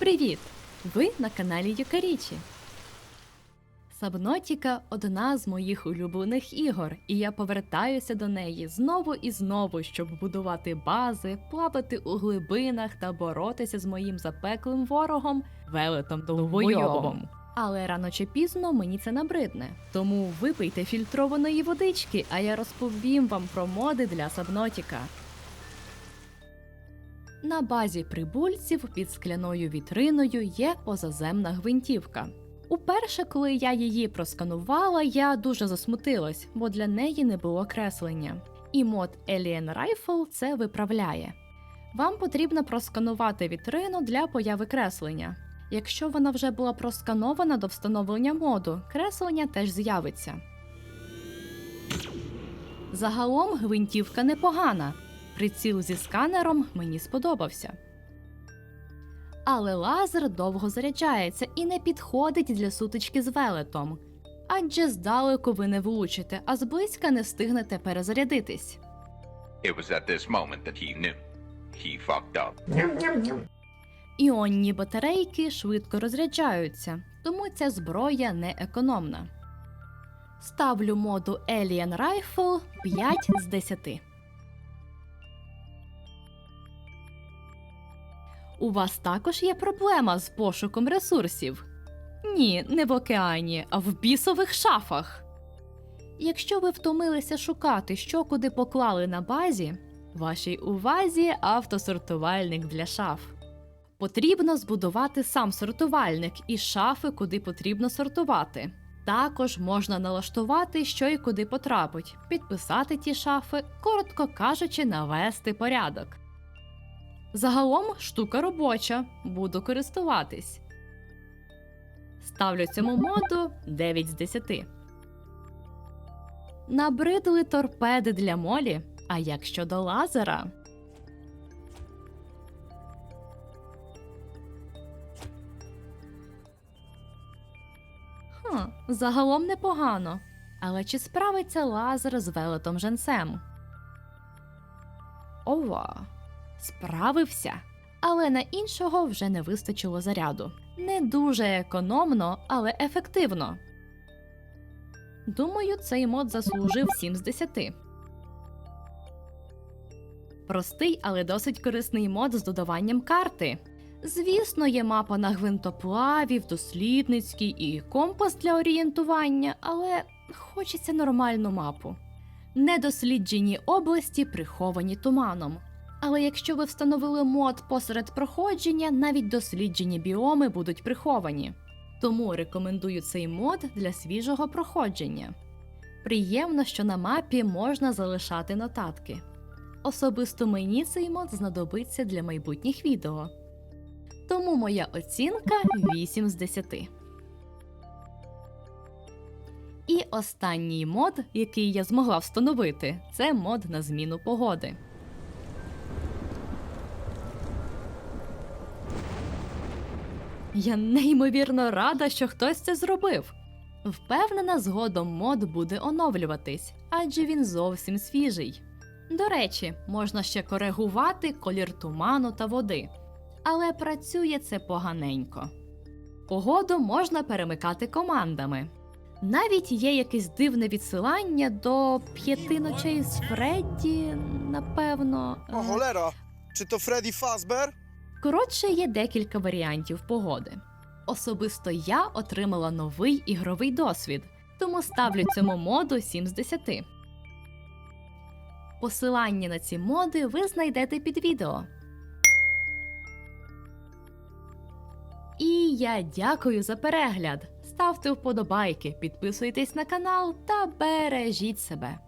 Привіт! Ви на каналі Юкарічі. Сабнотіка одна з моїх улюблених ігор, і я повертаюся до неї знову і знову, щоб будувати бази, плавати у глибинах та боротися з моїм запеклим ворогом велетом довбойобом. Але рано чи пізно мені це набридне. Тому випийте фільтрованої водички, а я розповім вам про моди для Сабнотіка. На базі прибульців під скляною вітриною є позаземна гвинтівка. Уперше, коли я її просканувала, я дуже засмутилась, бо для неї не було креслення. І мод Alien Rifle це виправляє. Вам потрібно просканувати вітрину для появи креслення. Якщо вона вже була просканована до встановлення моду, креслення теж з'явиться. Загалом гвинтівка непогана. Приціл зі сканером мені сподобався. Але лазер довго заряджається і не підходить для сутички з велетом. Адже здалеку ви не влучите, а зблизька не встигнете перезарядитись. It was at this moment that he knew. He fucked up. Іонні батарейки швидко розряджаються, тому ця зброя не економна. Ставлю моду Alien Rifle 5 з 10. У вас також є проблема з пошуком ресурсів? Ні, не в океані, а в бісових шафах. Якщо ви втомилися шукати, що куди поклали на базі, вашій увазі автосортувальник для шаф. Потрібно збудувати сам сортувальник і шафи, куди потрібно сортувати. Також можна налаштувати, що і куди потрапить, підписати ті шафи, коротко кажучи, навести порядок. Загалом штука робоча, буду користуватись. Ставлю цьому моду 9 з 10. Набридли торпеди для молі. А як щодо лазера? Хм, загалом непогано. Але чи справиться лазер з велетом женсем? Ова, справився. Але на іншого вже не вистачило заряду. Не дуже економно, але ефективно. Думаю, цей мод заслужив 7 з 10. Простий, але досить корисний мод з додаванням карти. Звісно, є мапа на гвинтоплавів, дослідницький і компас для орієнтування, але хочеться нормальну мапу. Недосліджені області приховані туманом. Але якщо ви встановили мод посеред проходження, навіть досліджені біоми будуть приховані. Тому рекомендую цей мод для свіжого проходження. Приємно, що на мапі можна залишати нотатки. Особисто мені цей мод знадобиться для майбутніх відео. Тому моя оцінка 8 з 10. І останній мод, який я змогла встановити, це мод на зміну погоди. Я неймовірно рада, що хтось це зробив. Впевнена, згодом мод буде оновлюватись, адже він зовсім свіжий. До речі, можна ще коригувати колір туману та води, але працює це поганенько. Погоду можна перемикати командами. Навіть є якесь дивне відсилання до п'яти ночей з Фредді, напевно. Е, cholera! Czy to Freddy Fazbear? Коротше, є декілька варіантів погоди. Особисто я отримала новий ігровий досвід, тому ставлю цьому моду 7 з 10. Посилання на ці моди ви знайдете під відео. І я дякую за перегляд. Ставте вподобайки, підписуйтесь на канал та бережіть себе.